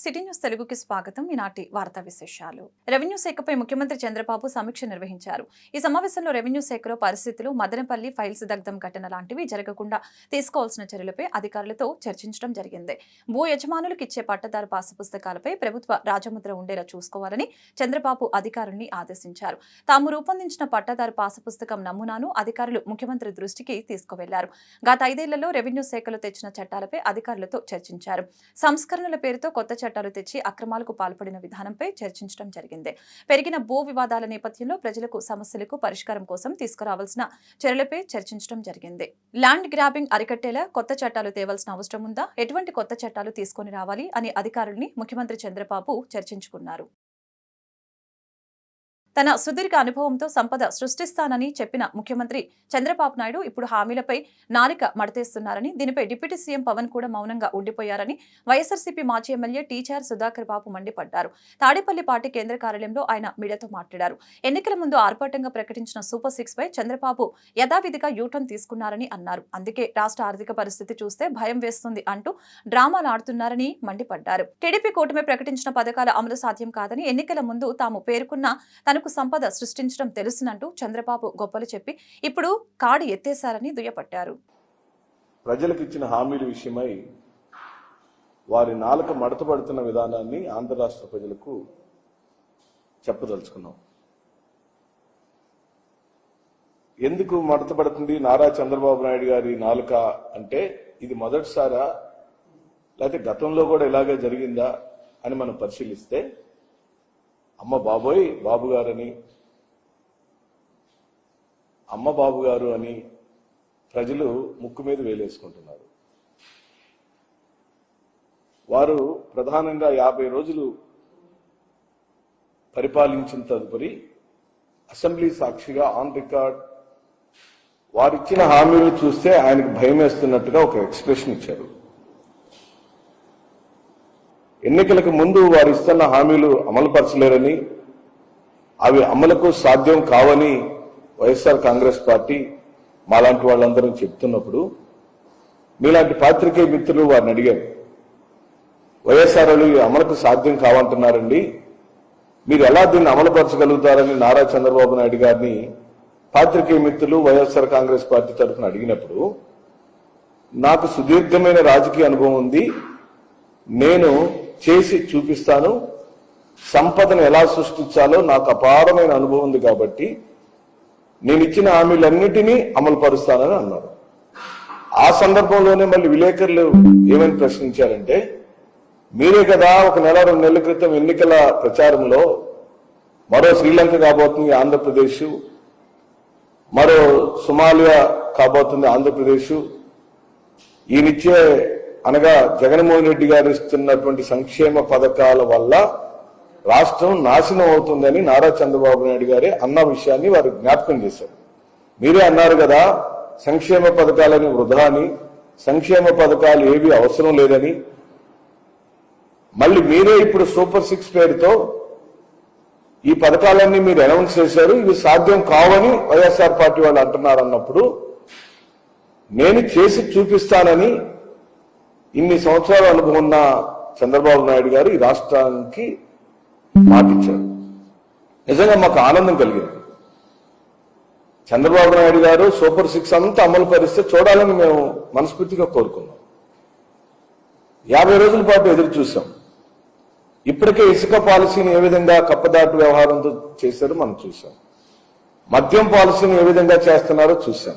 City news తెలుగుకి స్వాగతం. ఈనాటి వార్తా విశేషాలు. రెవెన్యూ శాఖపై ముఖ్యమంత్రి చంద్రబాబు సమీక్ష నిర్వహించారు. ఈ సమావేశంలో రెవెన్యూ శాఖలో పరిస్థితులు మదనపల్లి ఫైల్స్ దగ్ధం ఘటన లాంటివి జరగకుండా తీసుకోవాల్సిన చర్యలపై అధికారులతో చర్చించడం జరిగింది. భూ యజమానులకు ఇచ్చే పట్టదారు పాసు పుస్తకాలపై ప్రభుత్వ రాజముద్ర ఉండేలా చూసుకోవాలని చంద్రబాబు అధికారుల్ని ఆదేశించారు. తాము రూపొందించిన పట్టదారు పాసు పుస్తకం నమూనాను అధికారులు ముఖ్యమంత్రి దృష్టికి తీసుకువెళ్ళారు. గత ఐదేళ్ళలో రెవెన్యూ శాఖలో తెచ్చిన చట్టాలపై అధికారులతో చర్చించారు. సంస్కరణల పేరుతో కొత్త చట్టాలు తెచ్చి అక్రమాలకు పాల్పడిన విధానంపై చర్చించడం జరిగింది. పెరిగిన భూ వివాదాల నేపథ్యంలో ప్రజలకు సమస్యలకు పరిష్కారం కోసం తీసుకురావాల్సిన చర్యలపై చర్చించడం జరిగింది. ల్యాండ్ గ్రాబింగ్ అరికట్టేలా కొత్త చట్టాలు తేవాల్సిన అవసరం ఉందా? ఎటువంటి కొత్త చట్టాలు తీసుకొని రావాలి? అని అధికారుల్ని ముఖ్యమంత్రి చంద్రబాబు చర్చించుకున్నారు. తన సుదీర్ఘ అనుభవంతో సంపద సృష్టిస్తానని చెప్పిన ముఖ్యమంత్రి చంద్రబాబు నాయుడు ఇప్పుడు హామీలపై నాలిక మడతేస్తున్నారని దీనిపై డిప్యూటీ సీఎం పవన్ కూడా మౌనంగా ఉండిపోయారని వైఎస్ఆర్సీపీ మాజీ ఎమ్మెల్యే టీచర్ సుధాకర్ బాబు మండిపడ్డారు. తాడేపల్లి పార్టీ కేంద్ర కార్యాలయంలో ఆయన మీడియాతో మాట్లాడారు. ఎన్నికల ముందు ఆర్భాటంగా ప్రకటించిన సూపర్ సిక్స్ పై చంద్రబాబు యథావిధిగా యూటర్న్ తీసుకున్నారని అన్నారు. అందుకే రాష్ట్ర ఆర్థిక పరిస్థితి చూస్తే భయం వేస్తుంది అంటూ డ్రామాలు ఆడుతున్నారని మండిపడ్డారు. టీడీపీ కూటమి ప్రకటించిన పథకాల అమలు సాధ్యం కాదని ఎన్నికల ముందు తాము పేర్కొన్న తనకు సంపద సృష్టించడం తెలుసునంటూ చంద్రబాబు గొప్పలు చెప్పి ఇప్పుడు కాడి ఎత్తేశారని దుయ్యపట్టారు ప్రజలకు ఇచ్చిన హామీల విషయమై వారి నాలుక మడతపడుతున్న విధానాన్ని ఆంధ్ర రాష్ట్ర ప్రజలకు చెప్పదలుచుకున్నాం. ఎందుకు మడతపడుతుంది? నారా చంద్రబాబు నాయుడు గారి నాలుక అంటే ఇది మొదటిసారా? లేకపోతే గతంలో కూడా ఇలాగే జరిగిందా అని మనం పరిశీలిస్తే అమ్మ బాబోయ్ బాబు గారని అమ్మ బాబు గారు అని ప్రజలు ముక్కు మీద వేలేసుకుంటున్నారు. వారు ప్రధానంగా యాభై రోజులు పరిపాలించిన తదుపరి అసెంబ్లీ సాక్షిగా ఆన్ రికార్డ్ వారిచ్చిన హామీలు చూస్తే ఆయనకు భయం వేస్తున్నట్టుగా ఒక ఎక్స్ప్రెషన్ ఇచ్చారు. ఎన్నికలకు ముందు వారు ఇస్తున్న హామీలు అమలుపరచలేరని అవి అమలుకు సాధ్యం కావని వైఎస్ఆర్ కాంగ్రెస్ పార్టీ మాలాంటి వాళ్ళందరం చెప్తున్నప్పుడు మీలాంటి పాత్రికేయ మిత్రులు వారిని అడిగారు. వైఎస్ఆర్ అమలుకు సాధ్యం కావంటున్నారండి. మీరు ఎలా దీన్ని అమలుపరచగలుగుతారని నారా చంద్రబాబు నాయుడు గారిని పాత్రికేయ మిత్రులు వైఎస్ఆర్ కాంగ్రెస్ పార్టీ తరఫున అడిగినప్పుడు నాకు సుదీర్ఘమైన రాజకీయ అనుభవం ఉంది. నేను చేసి చూపిస్తాను. సంపదను ఎలా సృష్టించాలో నాకు అపారమైన అనుభవం ఉంది కాబట్టి నేను ఇచ్చిన హామీలన్నిటినీ అమలు పరుస్తానని అన్నారు. ఆ సందర్భంలోనే మళ్ళీ విలేకరులు ఏమని ప్రశ్నించారంటే మీరే కదా ఒక నెల రెండు నెలల క్రితం ఎన్నికల ప్రచారంలో మరో శ్రీలంక కాబోతుంది ఆంధ్రప్రదేశ్ మరో సొమాలియా కాబోతుంది ఆంధ్రప్రదేశ్ ఈయనిచ్చే అనగా జగన్మోహన్ రెడ్డి గారు ఇస్తున్నటువంటి సంక్షేమ పథకాల వల్ల రాష్ట్రం నాశనం అవుతుందని నారా చంద్రబాబు నాయుడు గారే అన్న విషయాన్ని వారు జ్ఞాపకం చేశారు. మీరే అన్నారు కదా సంక్షేమ పథకాలని వృధా అని సంక్షేమ పథకాలు ఏవి అవసరం లేదని. మళ్ళీ మీరే ఇప్పుడు సూపర్ సిక్స్ పేరుతో ఈ పథకాలన్నీ మీరు అనౌన్స్ చేశారు ఇవి సాధ్యం కావని వైఎస్ఆర్ పార్టీ వాళ్ళు అంటున్నారు అన్నప్పుడు నేను చేసి చూపిస్తానని ఇన్ని సంవత్సరాల అనుభవం ఉన్న చంద్రబాబు నాయుడు గారు ఈ రాష్ట్రానికి మాటిచ్చారు. నిజంగా మాకు ఆనందం కలిగింది. చంద్రబాబు నాయుడు గారు సూపర్ సిక్స్ అంతా అమలు పరిస్తే చూడాలని మేము మనస్ఫూర్తిగా కోరుకున్నాం. యాభై రోజుల పాటు ఎదురు చూసాం ఇప్పటికే ఇసుక పాలసీని ఏ విధంగా కప్పదాటు వ్యవహారంతో చేశారో మనం చూసాం మద్యం పాలసీని ఏ విధంగా చేస్తున్నారో చూసాం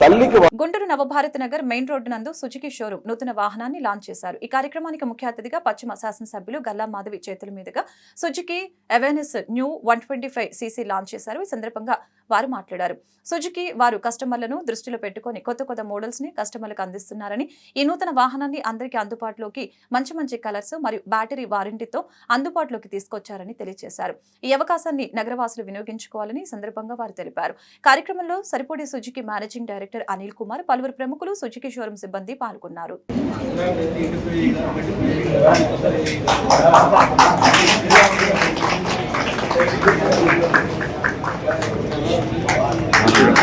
తల్లికి గుంటూరు నవభారత్ నగర్ మెయిన్ రోడ్డు నందు సుజుకి షోరూం నూతన వాహనాన్ని లాంచ్ చేశారు. ఈ కార్యక్రమానికి ముఖ్య అతిథిగా పశ్చిమ శాసనసభ్యులు గల్లా మాధవి చేతుల మీదుగా Suzuki Avenis new one twenty five CC launch చేశారు. ఈ సందర్భంగా వారు మాట్లాడారు. సుజుకి వారు కస్టమర్లను దృష్టిలో పెట్టుకొని కొత్త కొత్త మోడల్స్ని కస్టమర్లకు అందిస్తున్నారని ఈ నూతన వాహనాన్ని అందరికీ అందుబాటులోకి మంచి మంచి కలర్స్ మరియు బ్యాటరీ వారంటీతో అందుబాటులోకి తీసుకొచ్చారని తెలియజేశారు. ఈ అవకాశాన్ని నగరవాసులు వినియోగించుకోవాలని సందర్భంగా వారు తెలిపారు. కార్యక్రమంలో సరిపొడి Suzuki managing director Anil Kumar పలువురు ప్రముఖులు సుజుకి షోరూం సిబ్బంది పాల్గొన్నారు.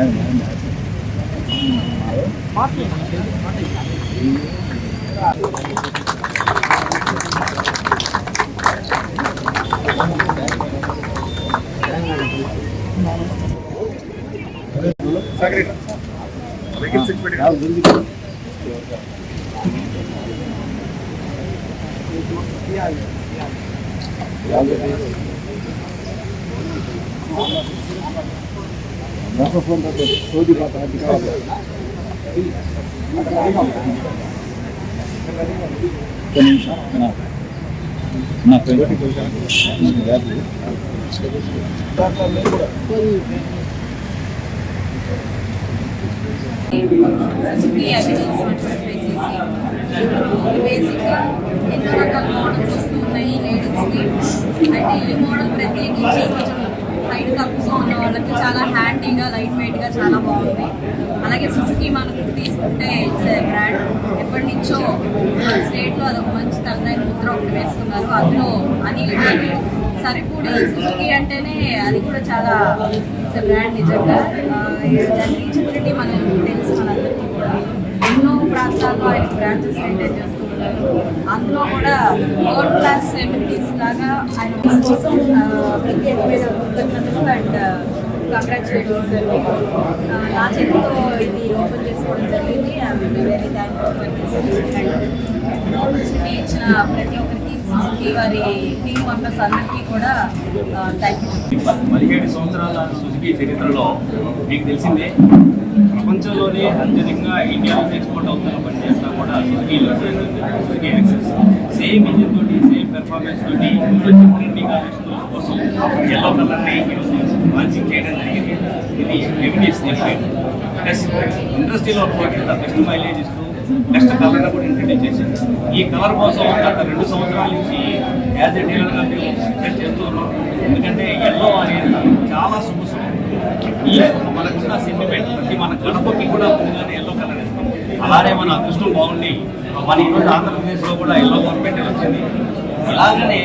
ఫ్రెండ్ బేసిక్గా ఎన్నో రకాల మోడల్స్ వస్తున్నాయి లేడీస్కి అంటే ఈ మోడల్ ప్రత్యేకించి కొంచెం హైట్ తక్కువ ఉన్న వాళ్ళకి చాలా హ్యాండీగా లైట్ వెయిట్గా చాలా బాగుంది. అలాగే సుజుకి మనం తీసుకుంటే ఇట్స్ బ్రాండ్. ఎప్పటి నుంచో స్టేట్లో అదొక మంచి తనదైన ముద్ర ఒకటి వేసుకున్నారు అందులో అని సరిపూడి సుజుకి అంటేనే అది కూడా చాలా ఇట్స్ బ్రాండ్ నిజంగా. దాని రీచబిలిటీ మనం తెలుసు మనందరికీ కూడా. ఎన్నో ప్రాంతాల్లో ఆయన బ్రాంచెస్ మెయింటైన్ చేస్తూ అందులో కూడా థర్డ్ క్లాస్ సెలబ్రిటీస్ లాగా ఆయన కోసం ప్రత్యేకమైన కృతజ్ఞతలు అండ్ కంగ్రాచులేషన్స్ నా చేతితో ఇది ఓపెన్ చేసుకోవడం జరిగింది. ఐఎమ్ వెరీ థ్యాంక్ఫుల్ అండ్ ఇచ్చిన ప్రతి ఒక్కరికి వారి టీం మెంబర్స్ అందరికీ కూడా పదిహేడు సంవత్సరాల సుజుకి చరిత్రలో మీకు తెలిసిందే ప్రపంచంలోనే అత్యధికంగా ఇండియాలో ఎక్స్పోర్ట్ అవుతున్న బండి అంతా కూడా సుజుకీలో. Suzuki Access. సేమ్ ఇంజిన్ తోటి సేమ్ పెర్ఫార్మెన్స్ తోటి ఇంకొంచెం ట్రెండింగ్ ఆలోచనల కోసం ఎల్లో కలర్ని ఈరోజు లాంచింగ్ చేయడం జరిగింది ఇది ఎవిడెన్స్ ప్లస్ ఇండస్ట్రీలో బెస్ట్ మైలేజ్ ఇస్తుంది నెక్స్ట్ కలర్ కూడా ఇంట్రడ్యూస్ చేసింది ఈ కలర్ కోసం గత రెండు సంవత్సరాల నుంచి యాజ్ ఎ డీలర్గా మేము చేస్తూ ఉన్నాం ఎందుకంటే ఎల్లో అనేది చాలా శుభసం ఈ మనకున్న సెంటిమెంట్ ప్రతి మన గడపకి కూడా ముందుగానే ఎల్లో కలర్ ఇస్తాం అలానే మన అదృష్టం బాగుండి మన ఈరోజు ఆంధ్రప్రదేశ్లో కూడా ఎల్లో గవర్నమెంట్ వచ్చింది అలాగనే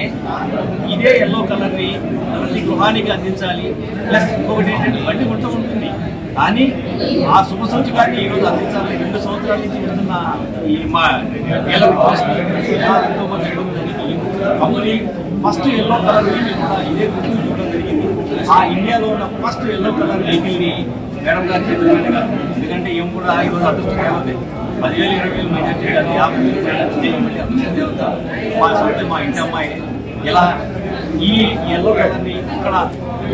ఇదే ఎల్లో కలర్ని ప్రతి గృహానికి అందించాలి. ప్లస్ ఇంకొకటి ఏంటంటే బండి కొంత ఉంటుంది. కానీ ఆ శుభ సూచకాన్ని ఈరోజు అందించాలని రెండు సంవత్సరాల నుంచి వెళ్తున్న ఈ మా ఎల్లో ఎంతో company first yellow colour vehicle కూడా ఇదే గుర్తు చూడడం జరిగింది. ఆ ఇండియాలో ఉన్న ఫస్ట్ ఎల్లో కలర్ వెహికల్ని మేడం గారు చెప్పినట్టుగా ఎందుకంటే ఏం కూడా ఈరోజు అదృష్టం ఏముంది? పదివేలు ఇరవై వేలు మెజార్టీ కాదు యాభై వేలు మెజార్టీ చేయమని దేవత మా సొంత మా ఇంటి అమ్మాయి ఇలా ఈ ఎల్లో గడ్డని ఇక్కడ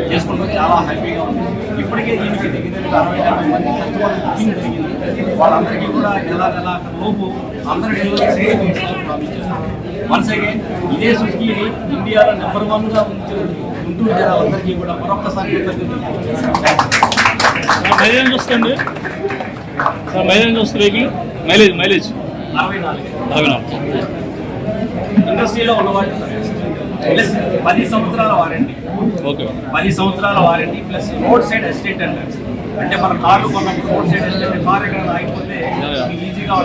చేసుకుంటాం చాలా హ్యాపీగా ఉంది. ఇప్పటికే దీనికి దగ్గర అరవై డెబ్బై మంది కస్టమర్ బుకింగ్ జరిగింది వాళ్ళందరికీ కూడా నెల నెల లోపు అందరి డెలివరీ సేమ్ వన్స్ అగైన్ ఇదే సుజుకీని ఇండియాలో నెంబర్ వన్గా ఉంచిన గుంటూరు జనాలందరికీ కూడా మరొకసారి కృతజ్ఞతలు. మైలేజ్ వస్తుంది సార్ మైలేజ్ వస్తుంది వెహికల్? Mileage mileage? అరవై నాలుగు. ఇండస్ట్రీలో ఉన్నవాళ్ళు ప్లస్ పది సంవత్సరాల వారంటీ. ఓకే. పది సంవత్సరాల వారంటీ ప్లస్ రోడ్ సైడ్ ఎస్టేట్ అంటారు. అంటే మన కార్లు కొన్నప్పుడు రోడ్ సైడ్ ఎస్టేట్ కార్ ఎక్కడ ఆగిపోతే ఈజీగా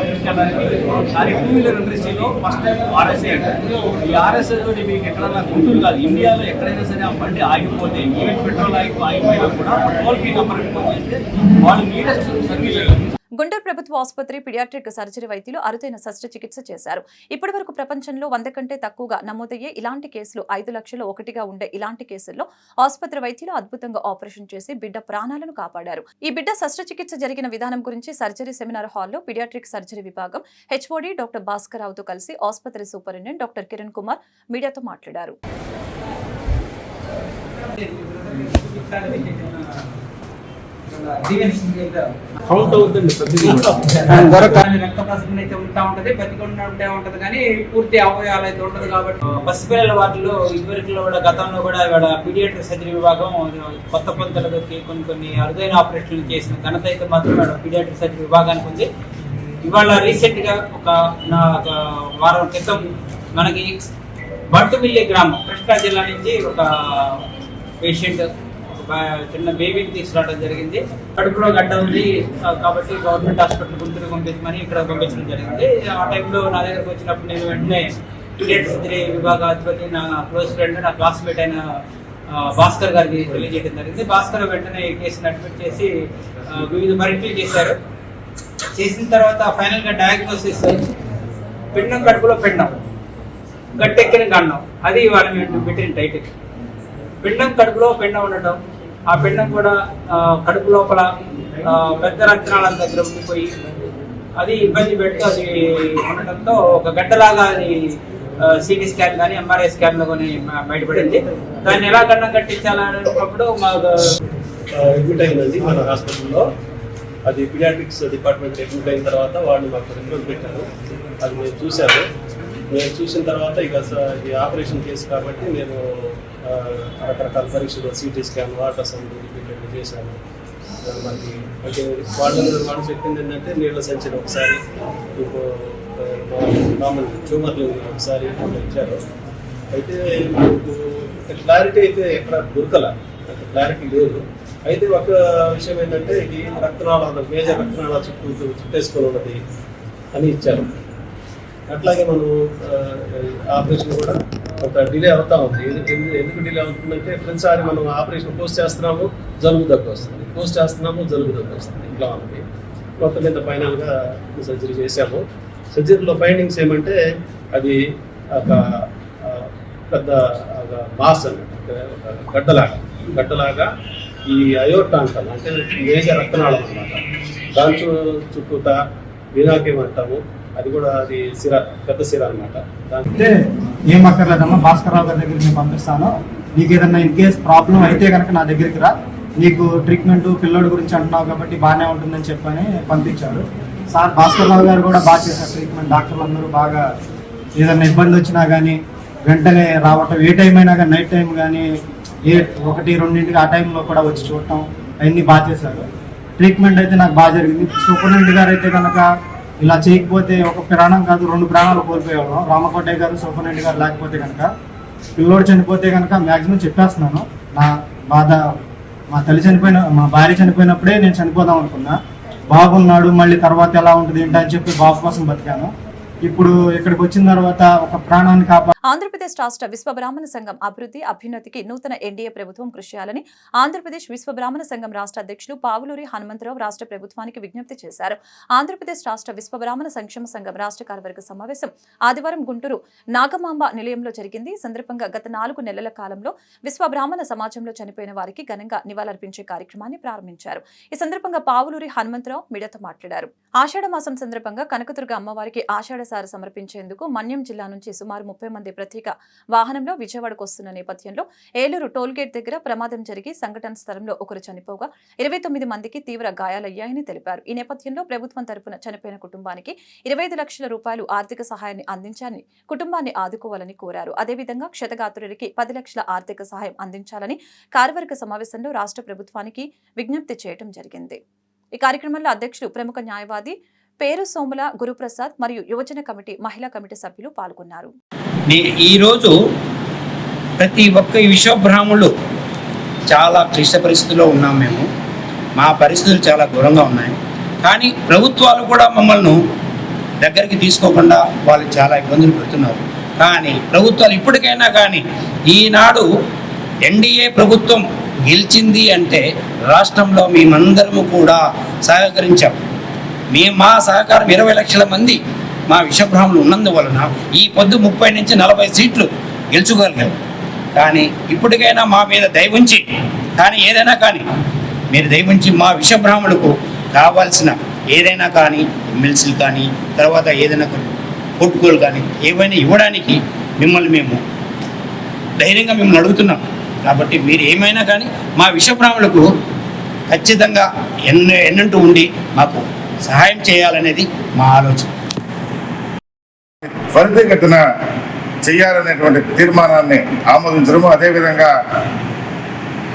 కానీ టూ వీలర్ ఇండస్ట్రీలో ఫస్ట్ టైం ఆర్ఎస్ఏ అంటారు. ఈ ఆర్ఎస్ఏ తోటి మీకు ఎక్కడన్నా గుంటూరు కాదు ఇండియాలో ఎక్కడైనా సరే ఆ బండి ఆగిపోతే ఈవెన్ పెట్రోల్ ఆగి ఆగిపోయినా కూడా టోల్ ఫ్రీ నెంబర్ ఫోన్ చేస్తే వాళ్ళు నీడెస్ట్ సర్వీస్ గుంటూరు ప్రభుత్వ ఆసుపత్రి పిడియాట్రిక్ సర్జరీ వైద్యులు అరుదైన శస్త్రచికిత్స చేశారు. ఇప్పటి వరకు ప్రపంచంలో వంద కంటే తక్కువగా నమోదయ్యే ఇలాంటి కేసులు ఐదు లక్షలు ఒకటిగా ఉండే ఇలాంటి కేసుల్లో ఆసుపత్రి వైద్యులు అద్భుతంగా ఆపరేషన్ చేసి బిడ్డ ప్రాణాలను కాపాడారు. ఈ బిడ్డ శస్త్రచికిత్స జరిగిన విధానం గురించి సర్జరీ సెమినార్ హాల్లో పిడియాట్రిక్ సర్జరీ విభాగం హెచ్ఓడి డాక్టర్ భాస్కర్ రావుతో కలిసి ఆసుపత్రి సూపరింటెండెంట్ డాక్టర్ కిరణ్ కుమార్ మీడియాతో మాట్లాడారు. కౌంట్ అవుతుంది రక్త ప్రసరణ అయితే ఉంటా ఉంటది బతికుండా ఉంటే ఉంటది కానీ పూర్తి అవయవాలు అయితే ఉండదు కాబట్టి. పసిపిల్లల వాటిలో ఇదివరకులో కూడా గతంలో కూడా ఇక్కడ పీడియాట్రిక్ సర్జరీ విభాగం కొత్త పొంతలకి కొన్ని కొన్ని అరుదైన ఆపరేషన్లు చేసిన ఘనత అయితే మాత్రం పీడియాట్రిక్ సర్జరీ విభాగానికి ఉంది. ఇవాళ రీసెంట్గా ఒక నా వారం క్రితం మనకి బంటుమిల్లి గ్రామం కృష్ణా జిల్లా నుంచి ఒక పేషెంట్ చిన్న బేబీని తీసుకురావడం జరిగింది. కడుపులో గడ్డ ఉంది. కాబట్టి గవర్నమెంట్ హాస్పిటల్ గుంటూరు పంపించమని ఇక్కడ పంపించడం జరిగింది. ఆ టైంలో నా దగ్గరకు వచ్చినప్పుడు నేను వెంటనే పీడియాట్రిక్ సర్జరీ విభాగ నా క్లోజ్ ఫ్రెండ్ నా క్లాస్మేట్ అయిన భాస్కర్ గారికి తెలియజేయడం జరిగింది. భాస్కర్ వెంటనే కేసును అడ్మిట్ చేసి వివిధ పరీక్షలు చేశారు. చేసిన తర్వాత ఫైనల్గా డయాగ్నోసిస్ పిండం కడుపులో పిండం గట్టెక్కిన గండం అది వాళ్ళ మేము పెట్టిన టైటిల్. పిండం కడుపులో పిండం ఉండటం. ఆ పిండం కూడా కడుపు లోపల పెద్ద రక్తనాళాల దగ్గర ఉండిపోయి అది ఇబ్బంది పెడుతూ అది ఉండటంతో ఒక గడ్డలాగా అది సిటీ స్కాన్ కానీ ఎంఆర్ఐ స్కాన్ కానీ బయటపడింది. దాన్ని ఎలా గడ్డం కట్టించాలన్నప్పుడు మాకు అడ్మిట్ అయిందండి మన హాస్పిటల్లో. అది పిడియాట్రిక్స్ డిపార్ట్మెంట్ అడ్మిట్ అయిన తర్వాత వాళ్ళు మాకు రిపోర్ట్ పెట్టారు. అది మేము చూసాము మేము చూసిన తర్వాత ఇక ఇది ఆపరేషన్ కేసు కాబట్టి నేను రకరకాల పరీక్షలు CT scan ultrasound repeated చేశాను మనకి అంటే వాళ్ళు వాళ్ళు చెప్పింది ఏంటంటే నీళ్ళ సంచిన ఒకసారి ఇంకో ట్యూమర్లు ఒకసారి ఇచ్చారు. అయితే మనకు క్లారిటీ అయితే ఎక్కడ దొరకల. క్లారిటీ లేదు. అయితే ఒక విషయం ఏంటంటే ఇది రక్తనాళాలు మేజర్ రక్తనాళాల చుట్టూ చుట్టేసుకొని ఉన్నది అని ఇచ్చారు. అట్లాగే మనం ఆపరేషన్ కూడా ఒక డిలే అవుతా ఉంది. ఎందుకు ఎందుకు- ఎందుకు డిలే అవుతుందంటే ప్రతిసారి మనం ఆపరేషన్ పోస్ట్ చేస్తున్నాము జలుబు దగ్గు వస్తుంది. పోస్ట్ చేస్తున్నాము జలుబు దగ్గు వస్తుంది. ఇంట్లో ఉంది మొత్తం మీద ఫైనల్గా సర్జరీ చేశాము. సర్జరీలో ఫైండింగ్స్ ఏమంటే అది ఒక పెద్ద ఒక మాస్ అన్నమాట. ఒక గడ్డలాగా గడ్డలాగా ఈ అయోర్టా అంటాం అంటే మేజర్ రక్తనాళం అన్నమాట. దాని చు- చుట్టూతా అంటాము. అది కూడా అది సిర పెద్ద సిర అనమాట అంటే ఏం అక్కర్లేదమ్మా భాస్కర్రావు గారి దగ్గరికి నేను పంపిస్తాను. నీకు ఏదన్నా ఇన్ కేస్ ప్రాబ్లం అయితే కనుక నా దగ్గరికి రా. నీకు ట్రీట్మెంట్ పిల్లోడి గురించి అంటున్నావు కాబట్టి బాగానే ఉంటుందని చెప్పని పంపించారు. సార్ భాస్కర్రావు గారు కూడా బాగా చేశారు ట్రీట్మెంట్ డాక్టర్లు అందరూ బాగా ఏదన్నా ఇబ్బంది వచ్చినా కానీ వెంటనే రావటం ఏ టైం అయినా కానీ నైట్ టైం కానీ ఏ ఒకటి రెండింటికి ఆ టైంలో కూడా వచ్చి చూడటం అవన్నీ బాగా చేశారు. ట్రీట్మెంట్ అయితే నాకు బాగా జరిగింది. సూపరింటెండెంట్ గారు అయితే కనుక ఇలా చేయకపోతే ఒక ప్రాణం కాదు రెండు ప్రాణాలు కోల్పోయేవాళ్ళం. రామకోటయ్య గారు సూపరింటెండెంట్ గారు లేకపోతే కనుక పిల్లోడు చనిపోతే కనుక మ్యాక్సిమం చెప్పేస్తున్నాను. నా బాధ మా తల్లి చనిపోయిన మా భార్య చనిపోయినప్పుడే నేను చనిపోదాం అనుకున్నా. బాబున్నాడు మళ్ళీ తర్వాత ఎలా ఉంటుంది ఏంటని చెప్పి బాబు కోసం బతికాను. ఇప్పుడు ఇక్కడికి వచ్చిన తర్వాత ఒక ప్రాణాన్ని కాపా ఆంధ్రప్రదేశ్ రాష్ట్ర విశ్వ బ్రాహ్మణ సంఘం అభివృద్ధి అభ్యున్నతికి నూతన ఎన్డీఏ ప్రభుత్వం కృషి చేయాలని ఆంధ్రప్రదేశ్ విశ్వ బ్రాహ్మణ సంఘం రాష్ట్ర అధ్యక్షులు పావులూరి హనుమంతరావు రాష్ట్ర ప్రభుత్వానికి విజ్ఞప్తి చేశారు. ఆంధ్రప్రదేశ్ రాష్ట్ర విశ్వ బ్రాహ్మణ సంక్షేమ సంఘం రాష్ట్ర కార్యవర్గ సమావేశం ఆదివారం గుంటూరు నాగమాంబ నిలయంలో జరిగింది. ఈ సందర్భంగా గత నాలుగు నెలల కాలంలో విశ్వ బ్రాహ్మణ సమాజంలో చనిపోయిన వారికి ఘనంగా నివాళులర్పించే కార్యక్రమాన్ని ప్రారంభించారు. ఈ సందర్భంగా పావులూరి హనుమంతరావు మీడియాతో మాట్లాడారు. ఆషాఢ మాసం సందర్భంగా కనకదుర్గ అమ్మవారికి ఆషాఢసార సమర్పించేందుకు మన్యం జిల్లా నుంచి సుమారు ముప్పై మంది ప్రత్యేక వాహనంలో విజయవాడకు వస్తున్న నేపథ్యంలో ఏలూరు టోల్గేట్ దగ్గర ప్రమాదం జరిగి సంఘటన స్థలంలో ఒకరు చనిపోగా ఇరవై తొమ్మిది మందికి తీవ్ర గాయాలయ్యాయని తెలిపారు. ఈ నేపథ్యంలో ప్రభుత్వం తరపున చనిపోయిన కుటుంబానికి ఇరవై ఐదు లక్షల రూపాయలు ఆర్థిక సహాయాన్ని అందించాలని కుటుంబాన్ని ఆదుకోవాలని కోరారు. అదేవిధంగా క్షతగాత్రుడికి పది లక్షల ఆర్థిక సహాయం అందించాలని కార్యవర్గ సమావేశంలో రాష్ట్ర ప్రభుత్వానికి విజ్ఞప్తి చేయడం జరిగింది. ఈ కార్యక్రమంలో అధ్యక్షులు ప్రముఖ న్యాయవాది పేరు సోముల గురుప్రసాద్ మరియు యువజన కమిటీ మహిళా కమిటీ సభ్యులు పాల్గొన్నారు. నే- ఈరోజు ప్రతి ఒక్క విశ్వబ్రాహ్మణులు చాలా క్లిష్ట పరిస్థితుల్లో ఉన్నాం మేము. మా పరిస్థితులు చాలా ఘోరంగా ఉన్నాయి. కానీ ప్రభుత్వాలు కూడా మమ్మల్ని దగ్గరికి తీసుకోకుండా వాళ్ళు చాలా ఇబ్బందులు పెడుతున్నారు. కానీ ప్రభుత్వాలు ఇప్పటికైనా కానీ ఈనాడు ఎన్డీఏ ప్రభుత్వం గెలిచింది అంటే రాష్ట్రంలో మేమందరము కూడా సహకరించాం. మేము మా సహకారం ఇరవై లక్షల మంది మా విషబ్రాహ్మణులు ఉన్నందువలన ఈ పొద్దు ముప్పై నుంచి నలభై సీట్లు గెలుచుకోగలిగాం కానీ ఇప్పటికైనా మా మీద దయవుంచి కానీ ఏదైనా కానీ మీరు దయవుంచి మా విషబ్రాహ్మణులకు కావాల్సిన ఏదైనా కానీ ఎమ్మెల్సీలు కానీ తర్వాత ఏదైనా కానీ కొట్టుకోలు కానీ ఏవైనా ఇవ్వడానికి మిమ్మల్ని మేము ధైర్యంగా మిమ్మల్ని అడుగుతున్నాం. కాబట్టి మీరు ఏమైనా కానీ మా విషబ్రాహ్మణులకు ఖచ్చితంగా ఎన్ని ఎన్నంటూ ఉండి మాకు సహాయం చేయాలనేది మా ఆలోచన. త్వరితగతిన చేయాలనేటువంటి తీర్మానాన్ని ఆమోదించడం అదేవిధంగా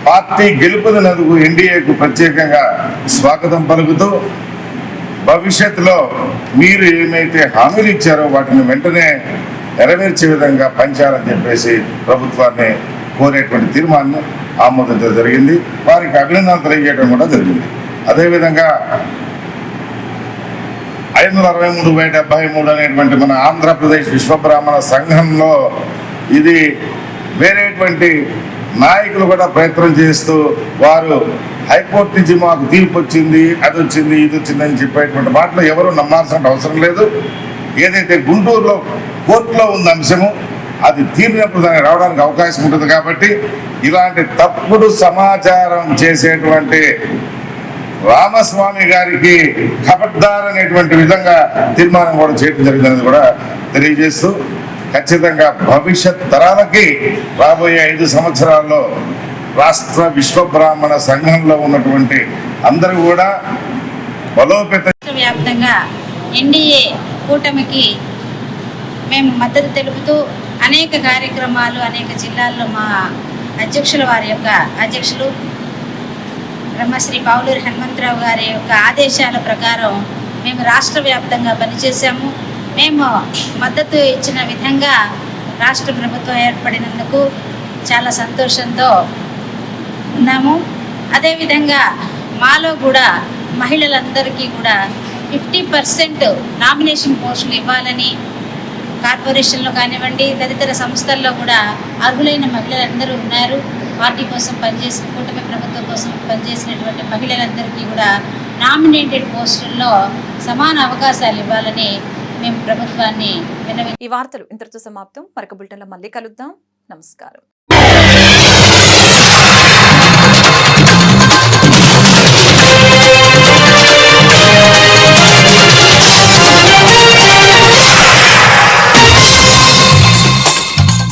పార్టీ గెలుపుదనందుకు ఎన్డీఏకు ప్రత్యేకంగా స్వాగతం పలుకుతూ భవిష్యత్తులో మీరు ఏమైతే హామీలు ఇచ్చారో వాటిని వెంటనే నెరవేర్చే విధంగా పనిచేయాలని చెప్పేసి ప్రభుత్వాన్ని కోరేటువంటి తీర్మానాన్ని ఆమోదించడం జరిగింది. వారికి అభినందనలు తెలియజేయడం కూడా జరిగింది. అదేవిధంగా ఐదు వందల అరవై మూడు బై డెబ్బై మూడు అనేటువంటి మన ఆంధ్రప్రదేశ్ విశ్వబ్రాహ్మణ సంఘంలో ఇది వేరేటువంటి నాయకులు కూడా ప్రయత్నం చేస్తూ వారు హైకోర్టు నుంచి మాకు తీర్పు వచ్చింది అది వచ్చింది ఇది వచ్చింది అని చెప్పేటువంటి మాటలు ఎవరు నమ్మాల్సిన అవసరం లేదు. ఏదైతే గుంటూరులో కోర్టులో ఉన్న అంశము అది తీరినప్పుడు దానికి రావడానికి అవకాశం ఉంటుంది కాబట్టి ఇలాంటి తప్పుడు సమాచారం చేసేటువంటి రామస్వామి గారికి ఖబర్దార్ అనేటువంటి విధంగా తీర్మానం కూడా చేయడం జరిగిందని కూడా తెలియజేస్తూ ఖచ్చితంగా భవిష్యత్ తరాలకి రాబోయే ఐదు సంవత్సరాల్లో రాష్ట్ర విశ్వబ్రాహ్మణ సంఘంలో ఉన్నటువంటి అందరూ కూడా బలోపేత వ్యాప్తంగా ఎన్డీఏ కూటమికి మేము మద్దతు తెలుపుతూ అనేక కార్యక్రమాలు అనేక జిల్లాల్లో మా అధ్యక్షుల వారి యొక్క అధ్యక్షులు బ్రహ్మశ్రీ పావులూరి హనుమంతరావు గారి యొక్క ఆదేశాల ప్రకారం మేము రాష్ట్ర వ్యాప్తంగా పనిచేశాము. మేము మద్దతు ఇచ్చిన విధంగా రాష్ట్ర ప్రభుత్వం ఏర్పడినందుకు చాలా సంతోషంతో ఉన్నాము. అదేవిధంగా మాలో కూడా మహిళలందరికీ కూడా ఫిఫ్టీ పర్సెంట్ నామినేషన్ పోస్టులు ఇవ్వాలని కార్పొరేషన్లో కానివ్వండి తదితర సంస్థల్లో కూడా అర్హులైన మహిళలందరూ ఉన్నారు. పార్టీ కోసం పనిచేసిన కూటమి ప్రభుత్వం కోసం పనిచేసినటువంటి మహిళలందరికీ కూడా నామినేటెడ్ పోస్టుల్లో సమాన అవకాశాలు ఇవ్వాలని మేము ప్రభుత్వాన్ని వినవి ఈ వార్తలు ఇంతటితో సమాప్తం. మరొక బులెటిన్లో మళ్ళీ కలుద్దాం. నమస్కారం.